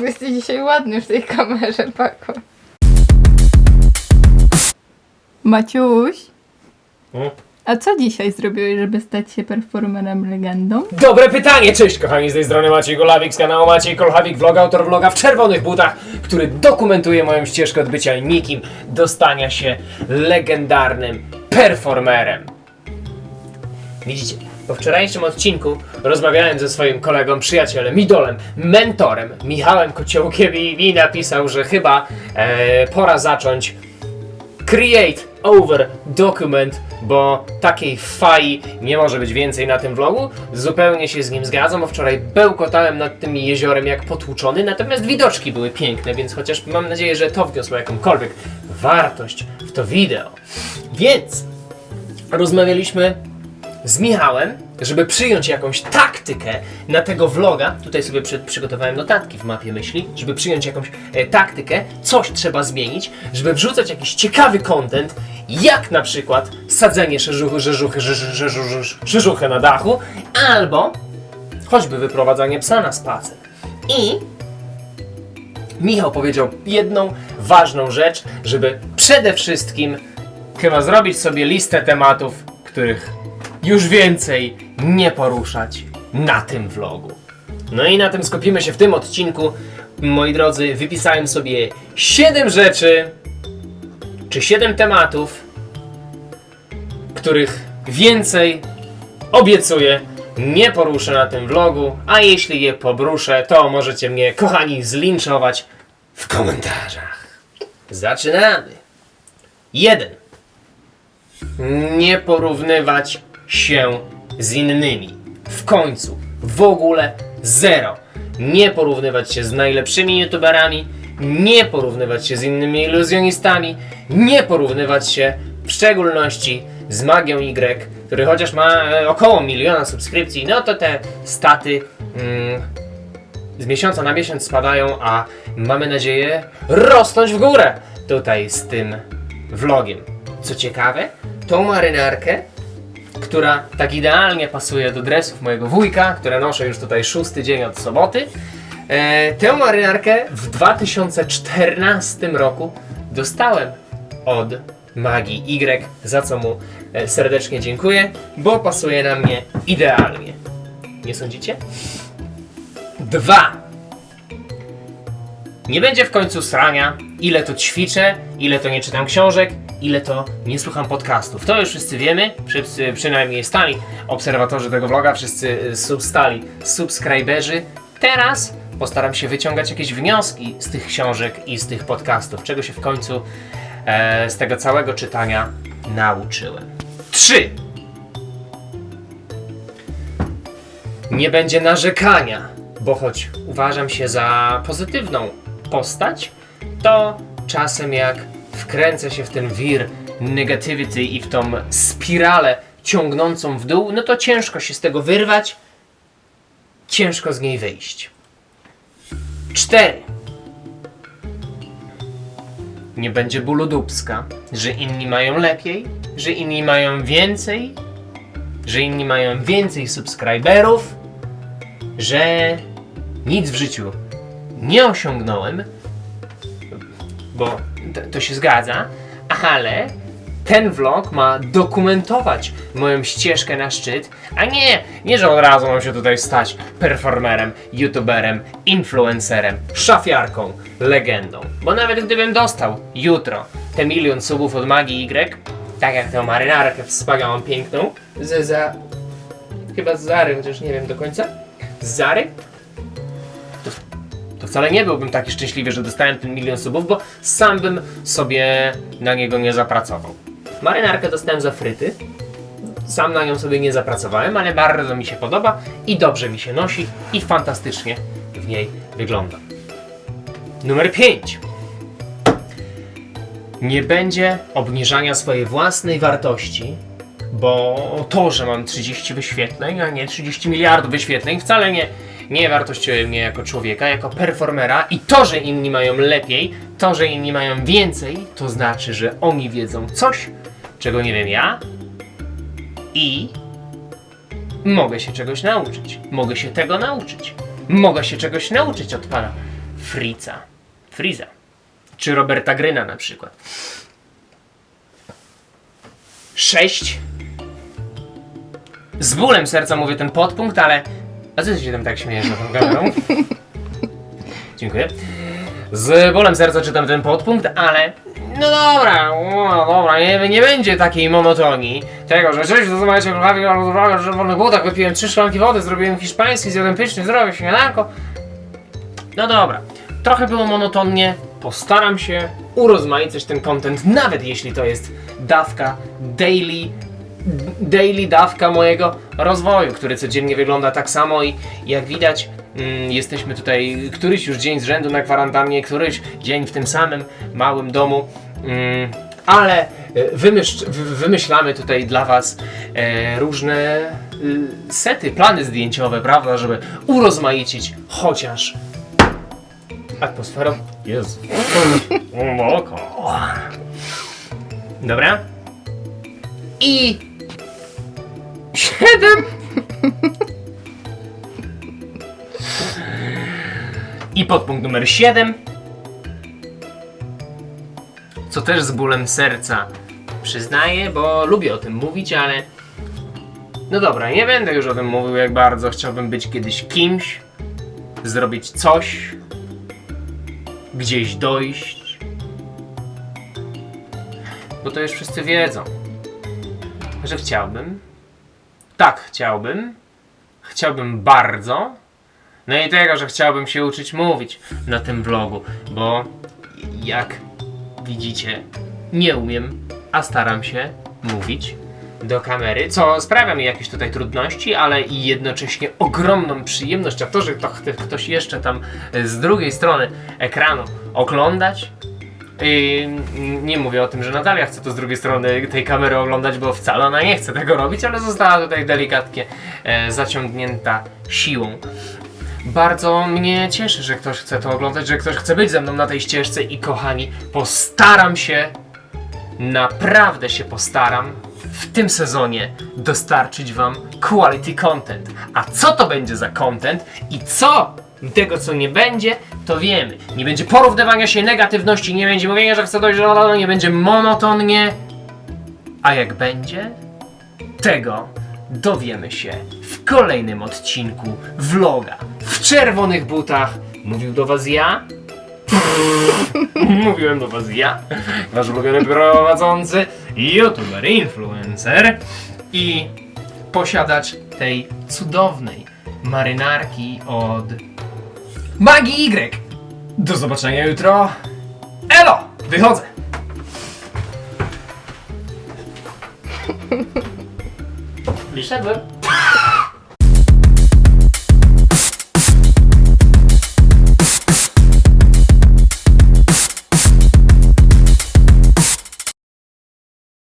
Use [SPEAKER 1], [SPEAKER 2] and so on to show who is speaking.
[SPEAKER 1] Jesteś dzisiaj ładny w tej kamerze, Paco. Maciuś,
[SPEAKER 2] Hmm?
[SPEAKER 1] a co dzisiaj zrobiłeś, żeby stać się performerem legendą?
[SPEAKER 2] Dobre pytanie! Cześć kochani, z tej strony Maciej Golawik z kanału Maciej Kolchawik, vlog, autor vloga w czerwonych butach, który dokumentuje moją ścieżkę od bycia nikim do stania się legendarnym performerem. Widzicie, po wczorajszym odcinku rozmawiałem ze swoim kolegą, przyjacielem, idolem, mentorem, Michałem Kociołkiem i napisał, że chyba e, pora zacząć Create over document, bo takiej fai nie może być więcej na tym vlogu. Zupełnie się z nim zgadzam, bo wczoraj bełkotałem nad tym jeziorem jak potłuczony, natomiast widoczki były piękne, więc chociaż mam nadzieję, że to wniosło jakąkolwiek wartość w to wideo. Więc rozmawialiśmy z Michałem, żeby przyjąć jakąś taktykę na tego vloga. Tutaj sobie przy, przygotowałem notatki w mapie myśli, żeby przyjąć jakąś e, taktykę, coś trzeba zmienić, żeby wrzucać jakiś ciekawy content, jak na przykład sadzenie szerzuchy, rzeżuchy, rzeżu- rzeżu- rzeżuchy na dachu, albo choćby wyprowadzanie psa na spacer. I Michał powiedział jedną ważną rzecz, żeby przede wszystkim chyba zrobić sobie listę tematów, których już więcej nie poruszać na tym vlogu. No i na tym skupimy się w tym odcinku. Moi drodzy, wypisałem sobie 7 rzeczy, czy 7 tematów, których więcej obiecuję nie poruszę na tym vlogu, a jeśli je pobruszę, to możecie mnie, kochani, zlinczować w komentarzach. Zaczynamy. 1 nie porównywać się z innymi. W końcu, w ogóle zero. Nie porównywać się z najlepszymi youtuberami, nie porównywać się z innymi iluzjonistami, nie porównywać się w szczególności z Magią Y, który chociaż ma e, około miliona subskrypcji, no to te staty mm, z miesiąca na miesiąc spadają, a mamy nadzieję rosnąć w górę tutaj z tym vlogiem. Co ciekawe, tą marynarkę, która tak idealnie pasuje do dresów mojego wujka, które noszę już tutaj szósty dzień od soboty, e, tę marynarkę w 2014 roku dostałem od Magii Y, za co mu e, serdecznie dziękuję, bo pasuje na mnie idealnie. Nie sądzicie? Dwa. Nie będzie w końcu srania, ile to ćwiczę, ile to nie czytam książek, ile to nie słucham podcastów. To już wszyscy wiemy, wszyscy przynajmniej stali obserwatorzy tego vloga, wszyscy y, sub stali subskryberzy. Teraz postaram się wyciągać jakieś wnioski z tych książek i z tych podcastów, czego się w końcu e, z tego całego czytania nauczyłem. Trzy. nie będzie narzekania, bo choć uważam się za pozytywną postać, to czasem jak wkręcę się w ten wir negativity i w tą spiralę ciągnącą w dół, no to ciężko się z tego wyrwać, ciężko z niej wyjść. Cztery. Nie będzie bólu dubska, że inni mają lepiej, że inni mają więcej, że inni mają więcej subskryberów, że nic w życiu nie osiągnąłem, bo to, to się zgadza, ale ten vlog ma dokumentować moją ścieżkę na szczyt, a nie, nie, że od razu mam się tutaj stać performerem, youtuberem, influencerem, szafiarką, legendą. Bo nawet gdybym dostał jutro te milion subów od Magii Y, tak jak tę marynarkę wspaniałą, piękną, z za... chyba z Zary, chociaż nie wiem do końca, z Zary, wcale nie byłbym taki szczęśliwy, że dostałem ten milion subów, bo sam bym sobie na niego nie zapracował. Marynarkę dostałem za fryty, sam na nią sobie nie zapracowałem, ale bardzo mi się podoba i dobrze mi się nosi i fantastycznie w niej wygląda. Numer 5. Nie będzie obniżania swojej własnej wartości, bo to, że mam 30 wyświetleń, a nie 30 miliardów wyświetleń, wcale nie, nie wartościuje mnie jako człowieka, jako performera i to, że inni mają lepiej, to, że inni mają więcej, to znaczy, że oni wiedzą coś, czego nie wiem ja i mogę się czegoś nauczyć. Mogę się tego nauczyć. Mogę się czegoś nauczyć od pana Frica. Friza. Czy Roberta Gryna na przykład. 6. Z bólem serca mówię ten podpunkt, ale... A co się tam tak śmiejesz na tą kamerą? Dziękuję. Z bólem serca czytam ten podpunkt, ale... No dobra, no dobra, nie, nie będzie takiej monotonii tego, że cześć, zrozumiecie kochawi, ale w czerwonych butach, wypiłem trzy szklanki wody, zrobiłem hiszpański, zjadłem pyszny, zdrowie, śniadanko. No dobra, trochę było monotonnie, postaram się urozmaicać ten content, nawet jeśli to jest dawka daily, daily dawka mojego rozwoju, który codziennie wygląda tak samo i jak widać mm, jesteśmy tutaj któryś już dzień z rzędu na kwarantannie, któryś dzień w tym samym małym domu, mm, ale e, wymyśl, wy- wymyślamy tutaj dla Was e, różne y, sety, plany zdjęciowe, prawda, żeby urozmaicić chociaż atmosferą. Jezu. Głęboko. Dobra. I siedem. I podpunkt numer 7. Co też z bólem serca przyznaję, bo lubię o tym mówić, ale. No dobra, nie będę już o tym mówił, jak bardzo chciałbym być kiedyś kimś, zrobić coś, gdzieś dojść. Bo to już wszyscy wiedzą, że chciałbym. Tak, chciałbym. Chciałbym bardzo. No i tego, że chciałbym się uczyć mówić na tym vlogu, bo jak widzicie, nie umiem, a staram się mówić do kamery, co sprawia mi jakieś tutaj trudności, ale i jednocześnie ogromną przyjemność, a to, że to ktoś jeszcze tam z drugiej strony ekranu oglądać, Yy, nie mówię o tym, że Natalia chce to z drugiej strony tej kamery oglądać, bo wcale ona nie chce tego robić, ale została tutaj delikatnie e, zaciągnięta siłą. Bardzo mnie cieszy, że ktoś chce to oglądać, że ktoś chce być ze mną na tej ścieżce i kochani, postaram się, naprawdę się postaram w tym sezonie dostarczyć wam quality content. A co to będzie za content i co tego, co nie będzie, to wiemy. Nie będzie porównywania się negatywności, nie będzie mówienia, że chcę dojść do nie będzie monotonnie. A jak będzie, tego dowiemy się w kolejnym odcinku vloga. W czerwonych butach mówił do was ja. Mówiłem do was ja, wasz ulubiony prowadzący, youtuber, influencer i posiadacz tej cudownej marynarki od Magii Y. Do zobaczenia jutro. Elo! Wychodzę! Wyszedłem.